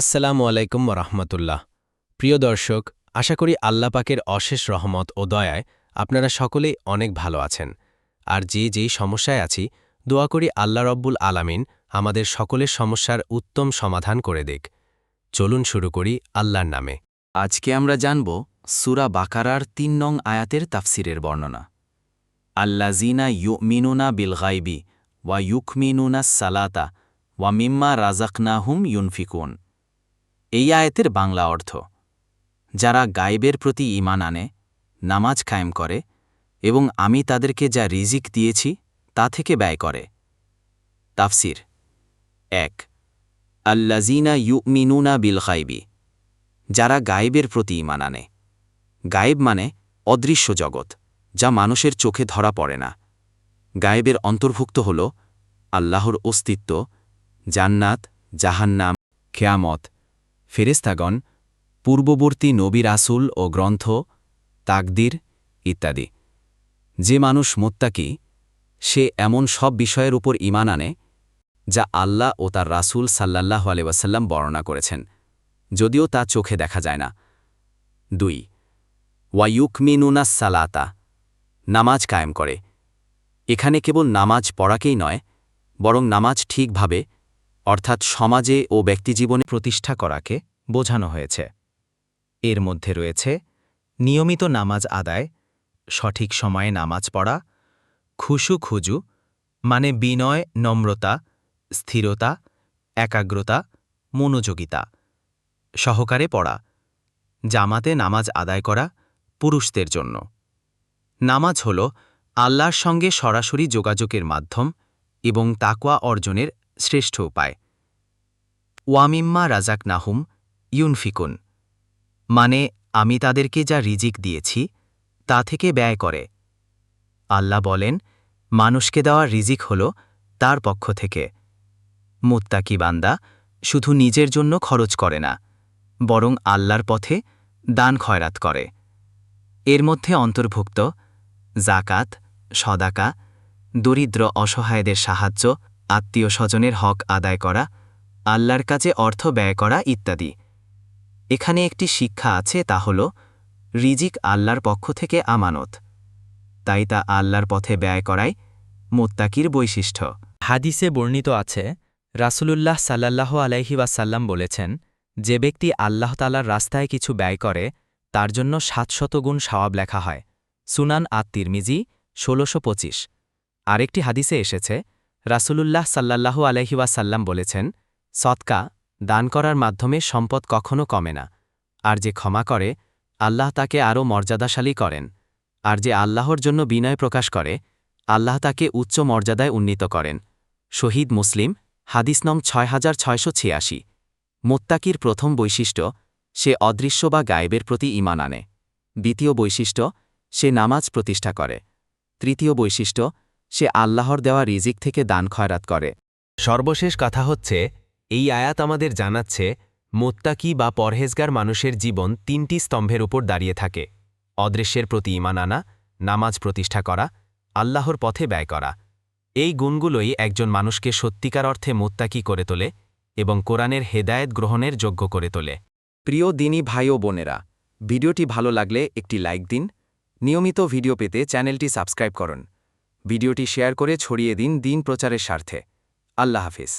আসসালামু আলাইকুম রহমতুল্লাহ। প্রিয় দর্শক, আশা করি আল্লাহ পাকের অশেষ রহমত ও দয়ায় আপনারা সকলেই অনেক ভালো আছেন। আর যে যেই সমস্যায় আছি, দোয়া করি আল্লাহ রব্বুল আলামিন আমাদের সকলের সমস্যার উত্তম সমাধান করে দেখ চলুন শুরু করি আল্লাহর নামে। আজকে আমরা জানব সুরা বাকারার তিন নং আয়াতের তাফসিরের বর্ণনা। আল্লাজিনা ইউমিনুনা বিল গাইবি ওয়া ইউকমিনুনা সালাতা ওয়া মিম্মা রাজাকনাহুম ইউনফিকুন। এই আয়াতের বাংলা অর্থ। যারা গায়েবের প্রতি ঈমান আনে, নামাজ কায়েম করে এবং আমি তাদেরকে যা রিজিক দিয়েছি, তা থেকে ব্যয় করে। তাফসির এক। আল্লাজিনা ইউমিনুনা বিল গাইবি যারা গায়েবের প্রতি ঈমান আনে। গায়েব মানে অদৃশ্য জগৎ, যা মানুষের চোখে ধরা পড়ে না। গায়েবের অন্তর্ভুক্ত হল আল্লাহর অস্তিত্ব, জান্নাত, জাহান্নাম খেয়ামত ফেরেস্তাগণ পূর্ববর্তী নবী রাসুল ও গ্রন্থ, তাকদির ইত্যাদি। যে মানুষ মোত্তাকি, সে এমন সব বিষয়ের উপর ইমান আনে, যা আল্লাহ ও তার রাসুল সাল্লাল্লাহ আলহাসাল্লাম বর্ণনা করেছেন, যদিও তা চোখে দেখা যায় না। দুই ওয়ায়ুকমিনুনাস সালাতা, নামাজ কায়েম করে। এখানে কেবল নামাজ পড়াকেই নয়, বরং নামাজ ঠিকভাবে অর্থাৎ সমাজে ও ব্যক্তিজীবনে প্রতিষ্ঠা করাকে বোঝানো হয়েছে। এর মধ্যে রয়েছে, নিয়মিত নামাজ আদায়, সঠিক সময়ে নামাজ পড়া, খুশু খুজু মানে বিনয়, নম্রতা, স্থিরতা, একাগ্রতা, মনোযোগিতা। সহকারে পড়া, জামাতে নামাজ আদায় করা পুরুষদের জন্য। নামাজ হল আল্লাহর সঙ্গে সরাসরি যোগাযোগের মাধ্যম এবং তাকওয়া অর্জনের শ্রেষ্ঠ উপায়। ওয়ামিম্মা রাজাক নাহুম ইউনফিকুন মানে আমি তাদেরকে যা রিজিক দিয়েছি, তা থেকে ব্যয় করে। আল্লাহ বলেন, মানুষকে দেওয়া রিজিক হল তার পক্ষ থেকে। মুত্তাকি বান্দা শুধু নিজের জন্য খরচ করে না, বরং আল্লাহর পথে দান খয়রাত করে। এর মধ্যে অন্তর্ভুক্ত জাকাত সদাকা, দরিদ্র অসহায়দের সাহায্য আত্মীয় স্বজনের হক আদায় করা, আল্লাহর কাছে অর্থ ব্যয় করা ইত্যাদি। এখানে একটি শিক্ষা আছে তা হল, রিজিক আল্লাহর পক্ষ থেকে আমানত। তাই তা আল্লাহর পথে ব্যয় করাই মোত্তাকির বৈশিষ্ট্য। হাদিসে বর্ণিত আছে, রাসূলুল্লাহ সাল্লাল্লাহ আলাইহি ওয়াসাল্লাম বলেছেন, যে ব্যক্তি আল্লাহ তালার রাস্তায় কিছু ব্যয় করে, তার জন্য সাতশত গুণ সওয়াব লেখা হয়। সুনান আত মিজি ষোলশো পঁচিশ। আরেকটি হাদিসে এসেছে রাসূলুল্লাহ সাল্লাল্লাহু আলাইহি ওয়াসাল্লাম বলেছেন, সৎকা দান করার মাধ্যমে সম্পদ কখনো কমে না। আর যে ক্ষমা করে, আল্লাহ তাকে আরও মর্যাদাশালী করেন। আর যে আল্লাহর জন্য বিনয় প্রকাশ করে, আল্লাহ তাকে উচ্চ মর্যাদায় উন্নীত করেন। শহীদ মুসলিম, হাদিস নং ছয় হাজার ছয়শো ছিয়াশি। মোত্তাকির প্রথম বৈশিষ্ট্য, সে অদৃশ্য বা গায়েবের প্রতি ইমান আনে। দ্বিতীয় বৈশিষ্ট্য, সে নামাজ প্রতিষ্ঠা করে। তৃতীয় বৈশিষ্ট্য সে আল্লাহর দেওয়া রিজিক থেকে দান খয়রাত করে। সর্বশেষ কথা হচ্ছে এই আয়াত আমাদের জানাচ্ছে মোত্তাকি বা পরহেজগার মানুষের জীবন তিনটি স্তম্ভের উপর দাঁড়িয়ে থাকে। অদৃশ্যের প্রতি ইমান আনা নামাজ প্রতিষ্ঠা করা আল্লাহর পথে ব্যয় করা। এই গুণগুলোই একজন মানুষকে সত্যিকার অর্থে মোত্তাকি করে তোলে এবং কোরআনের হেদায়েত গ্রহণের যোগ্য করে তোলে। প্রিয় দিনী ভাই ও বোনেরা ভিডিওটি ভালো লাগলে একটি লাইক দিন। নিয়মিত ভিডিও পেতে চ্যানেলটি সাবস্ক্রাইব করুন। ভিডিওটি শেয়ার করে ছড়িয়ে দিন দিন প্রচারের স্বার্থে। আল্লাহ হাফিজ।